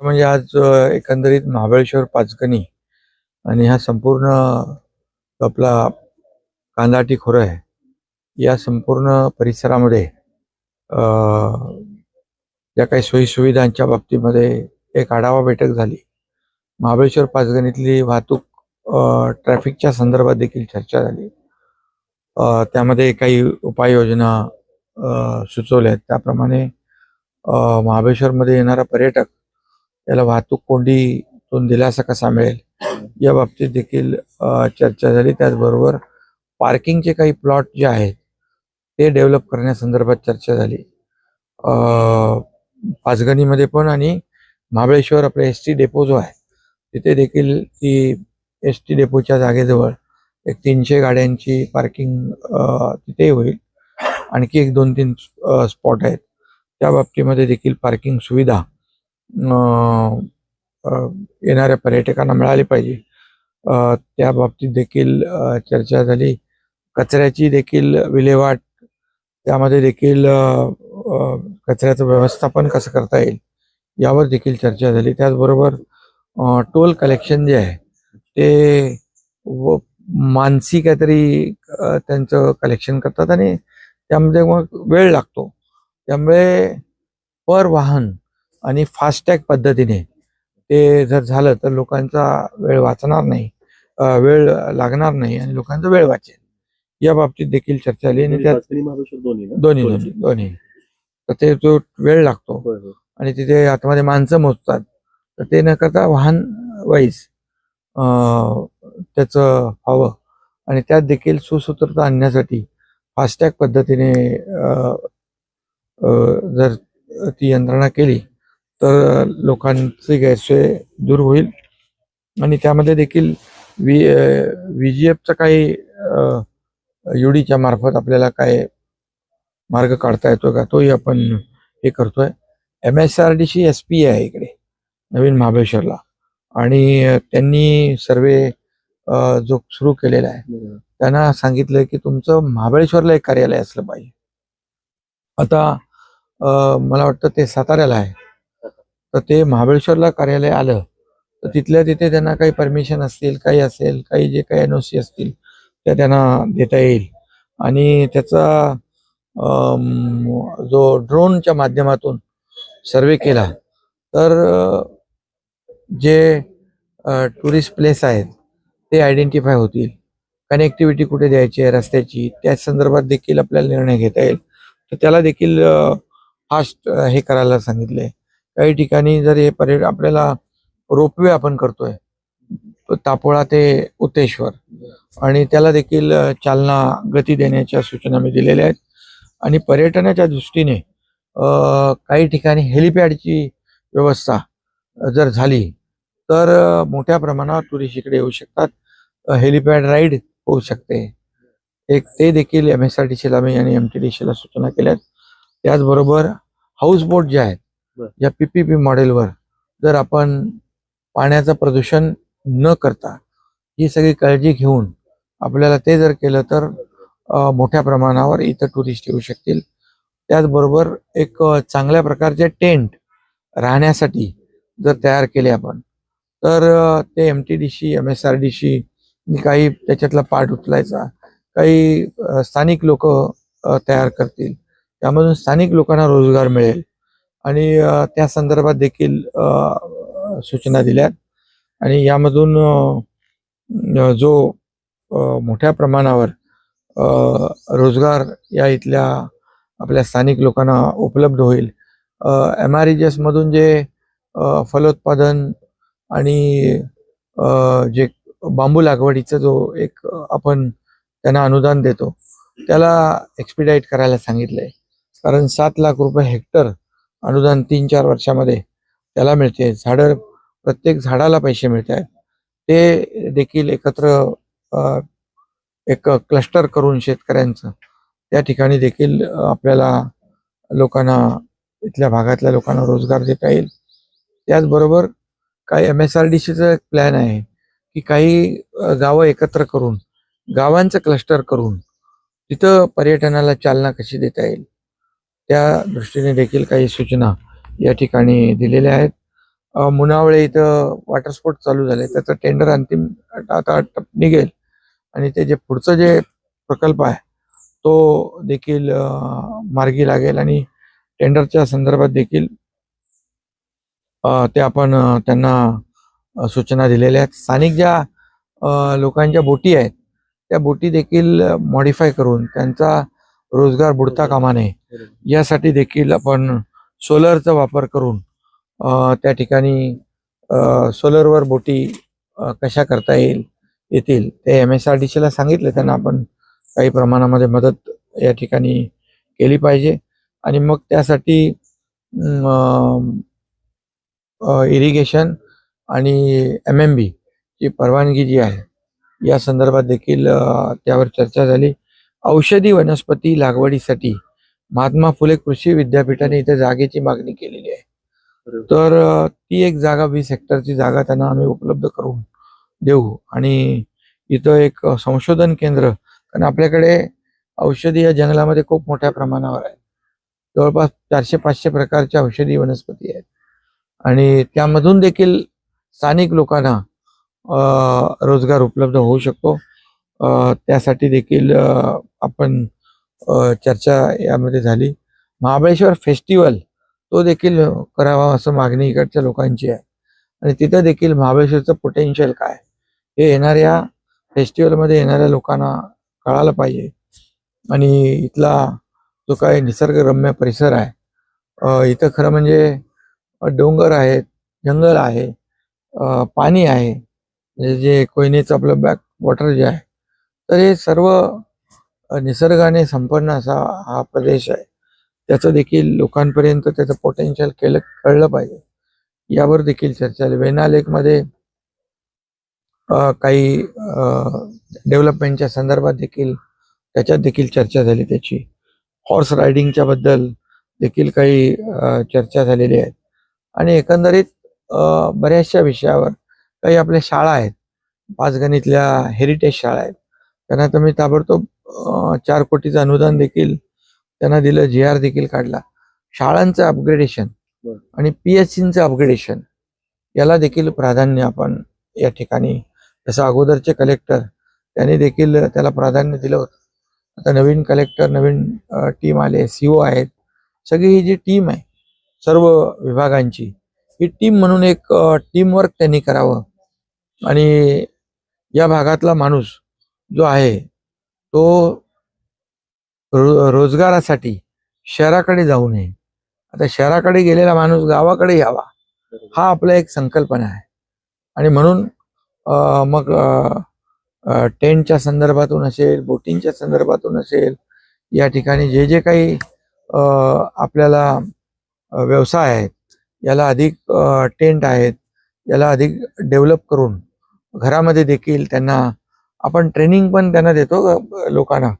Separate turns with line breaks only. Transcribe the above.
म्हणजे आज एकंदरीत महाबळेश्वर पाचगणी आणि हा संपूर्ण आपला कांदाटी खोरं आहे. या संपूर्ण परिसरामध्ये ज्या काही सोयीसुविधांच्या बाबतीमध्ये एक आढावा बैठक झाली. महाबळेश्वर पाचगणीतली वाहतूक ट्रॅफिकच्या संदर्भात देखील चर्चा झाली. त्यामध्ये काही उपाययोजना सुचवल्या आहेत. त्याप्रमाणे महाबळेश्वरमध्ये येणारा पर्यटक याला वाहतूक कोंडीतून दिलासा कसा मिळेल? या बाबतीत देखील चर्चा झाली. त्याचबरोबर पार्किंगचे काही प्लॉट जे आहेत ते डेव्हलप करण्यासंदर्भात चर्चा झाली. पाचगणीमध्ये पण आणि महाबळेश्वर आपला एस टी डेपो जो आहे तिथे देखील ती एस टी डेपोच्या जागेजवळ एक तीनशे गाड्यांची पार्किंग तिथे होईल. आणखी एक दोन तीन स्पॉट आहेत. त्या बाबतीमध्ये देखील पार्किंग सुविधा येणाऱ्या पर्यटकांना मिळाली पाहिजे. त्या बाबतीत देखील चर्चा झाली. कचऱ्याची देखील विल्हेवाट त्यामध्ये देखील कचऱ्याचं व्यवस्थापन कसं करता येईल यावर देखील चर्चा झाली. त्याचबरोबर टोल कलेक्शन जे आहे ते व मानसी काहीतरी त्यांचं कलेक्शन करतात आणि त्यामध्ये मग वेळ लागतो. त्यामुळे पर वाहन आणि फास्टॅग पद्धतीने ते जर झालं तर लोकांचा वेळ वाचणार नाही वेळ लागणार नाही आणि लोकांचा वेळ वाचेल. या बाबतीत देखील चर्चा झाली आणि त्यात
दोन्ही
दोन्ही दोन्ही. तर ते जो वेळ लागतो. आणि तिथे आतमध्ये माणसं मोजतात तर ते न करता वाहन वाईज त्याचं व्हावं. आणि त्यात देखील सुसूत्रता आणण्यासाठी फास्टॅग पद्धतीने जर ती यंत्रणा केली तर लोकांची गैरसोय दूर होईल. आणि त्यामध्ये देखील व्ही व्ही जी एफचं काही युडीच्या मार्फत आपल्याला काय मार्ग काढता येतो का तोही आपण हे करतोय. एम एस आर डी ची एस पी आहे इकडे नवीन महाबळेश्वरला. आणि त्यांनी सर्वे जो सुरू केलेला आहे. त्यांना सांगितलंय की तुमचं महाबळेश्वरला एक कार्यालय असलं पाहिजे. आता मला वाटतं ते साताऱ्याला आहे. तर ते महाबळेश्वरला कार्यालय आलं तर तिथल्या तिथे त्यांना काही परमिशन असतील काही असेल काही जे काही एन ओ सी असतील त्या त्यांना देता येईल. आणि त्याचा जो ड्रोनच्या माध्यमातून सर्वे केला तर जे टुरिस्ट प्लेस आहेत ते आयडेंटिफाय होतील. कनेक्टिव्हिटी कुठे द्यायची आहे रस्त्याची त्या संदर्भात देखील आपल्याला निर्णय घेता येईल. तर त्याला देखील फास्ट हे करायला सांगितले काही ठिकाणी जर हे पर्यट आपल्याला रोपवे आपण करतोय तापोळा ते उतेश्वर. आणि त्याला देखील चालना गती देण्याच्या सूचना मी दिलेल्या आहेत. आणि पर्यटनाच्या दृष्टीने काही ठिकाणी हेलिपॅडची व्यवस्था जर झाली तर मोठ्या प्रमाणावर टुरिस्ट इकडे येऊ शकतात. हेलिपॅड राईड होऊ शकते. एक ते देखील एम एस आर टी सीला मी आणि एम टी डी सीला सूचना केल्यात. त्याचबरोबर हाऊस बोट जे आहेत या पी पी पी मॉडेलवर जर आपण पाण्याचं प्रदूषण न करता ही सगळी काळजी घेऊन आपल्याला ते जर केलं तर मोठ्या प्रमाणावर इथं टुरिस्ट येऊ शकतील. त्याचबरोबर एक चांगल्या प्रकारचे टेंट राहण्यासाठी जर तयार केले आपण तर ते M T D C M S R D C काही त्याच्यातला पार्ट उचलायचा. काही स्थानिक लोक तयार करतील. त्यामधून स्थानिक लोकांना रोजगार मिळेल. आणि त्या संदर्भात देखील सूचना दिल्यात. आणि यामधून जो मोठ्या प्रमाणावर रोजगार या इथल्या आपल्या स्थानिक लोकांना उपलब्ध होईल एम आर मधून जे फलोत्पादन आणि जे बांबू लागवडीचा जो एक आपण त्यांना अनुदान देतो त्याला एक्सपिडाईट करायला सांगितलंय. कारण सात लाख रुपये हेक्टर अनुदान तीन चार वर्षामध्ये त्याला मिळते. झाडं प्रत्येक झाडाला पैसे मिळत आहेत ते देखील एकत्र एक क्लस्टर करून शेतकऱ्यांचं. त्या ठिकाणी देखील आपल्याला लोकांना इथल्या भागातल्या लोकांना रोजगार देता येईल. त्याचबरोबर काही एम एस आर डी सीचा एक प्लॅन आहे की काही गावं एकत्र करून गावांचं क्लस्टर करून तिथं पर्यटनाला चालना कशी देता येईल? त्या दृष्टीने देखील काही सूचना या ठिकाणी दिलेल्या आहेत. मुनावळे इथं वॉटर स्पोर्ट चालू झाले. त्याचं टेंडर अंतिम आता टप निघेल. आणि ते जे पुढचं जे प्रकल्प आहे तो देखील मार्गी लागेल आणि टेंडरच्या संदर्भात देखील ते आपण त्यांना सूचना दिलेल्या आहेत. स्थानिक ज्या लोकांच्या बोटी आहेत त्या बोटी देखील मॉडीफाय करून त्यांचा रोजगार बुडता कामा नये. यासाठी देखील आपण सोलरचा वापर करून त्या ठिकाणी सोलरवर बोटी कशा करता येईल येतील ते एम एस आर डी सीला सांगितले. त्यांना आपण काही प्रमाणामध्ये मदत या ठिकाणी केली पाहिजे. आणि मग त्यासाठी इरिगेशन आणि एम एम बी ची परवानगी जी आहे या संदर्भात देखील त्यावर चर्चा झाली. औषधी वनस्पती लागवडीसाठी महात्मा फुले कृषी विद्यापीठाने इथे जागेची मागणी केलेली आहे. तर ती एक जागा वीस हेक्टरची जागा त्यांना आम्ही उपलब्ध करून देऊ. आणि इथं एक संशोधन केंद्र कारण आपल्याकडे औषधी या जंगलामध्ये खूप मोठ्या प्रमाणावर आहे जवळपास चारशे पाचशे प्रकारच्या औषधी वनस्पती आहेत. आणि त्यामधून देखील स्थानिक लोकांना रोजगार उपलब्ध होऊ शकतो. त्यासाठी देखील आपण चर्चा यामध्ये झाली. महाबळेश्वर फेस्टिवल तो देखील करावा असं मागणी इकडच्या लोकांची आहे. आणि तिथं देखील महाबळेश्वरचं पोटेन्शियल काय? हे येणाऱ्या फेस्टिवलमध्ये येणाऱ्या लोकांना कळायला पाहिजे. आणि इथला जो काय निसर्गरम्य परिसर आहे इथं खरं म्हणजे डोंगर आहेत जंगल आहे पाणी आहे. म्हणजे जे कोयनेचं आपलं बॅक वॉटर जे आहे तर हे सर्व निसर्गाने संपन्न असा हा प्रदेश आहे. त्याचं देखील लोकांपर्यंत त्याचं पोटेन्शियल केलं कळलं पाहिजे. यावर देखील चर्चा झाली. वेना लेकमध्ये काही डेव्हलपमेंटच्या संदर्भात देखील त्याच्यात देखील चर्चा झाली त्याची. हॉर्स रायडिंगच्या बद्दल देखील काही चर्चा झालेली आहे. आणि एकंदरीत बऱ्याचशा विषयावर काही आपल्या शाळा आहेत. पाचगणीतल्या हेरिटेज शाळा आहेत. त्यांना तर मी ताबडतोब चार कोटीचं अनुदान देखील त्यांना दिलं जी आर देखील काढला. शाळांचं अपग्रेडेशन. आणि पी एच सीचं अपग्रेडेशन याला देखील प्राधान्य आपण या ठिकाणी जसं अगोदरचे कलेक्टर त्यांनी देखील त्याला प्राधान्य दिलं होतं. आता नवीन कलेक्टर नवीन टीम आले सीओ आहेत. सगळी ही जी टीम आहे सर्व विभागांची ही टीम म्हणून एक टीमवर्क त्यांनी करावं. आणि या भागातला माणूस जो आहे तो रो रोजगारासाठी शहराकडे जाऊ नये. आता शहराकडे गेलेला माणूस गावाकडे यावा हा आपला एक संकल्पना आहे. आणि म्हणून मग टेंटच्या संदर्भातून असेल बोटिंगच्या संदर्भातून असेल या ठिकाणी जे जे काही आपल्याला व्यवसाय आहेत याला अधिक टेंट आहेत याला अधिक डेव्हलप करून घरामध्ये देखील त्यांना आपण ट्रेनिंग पण त्यांना देतो लोकांना.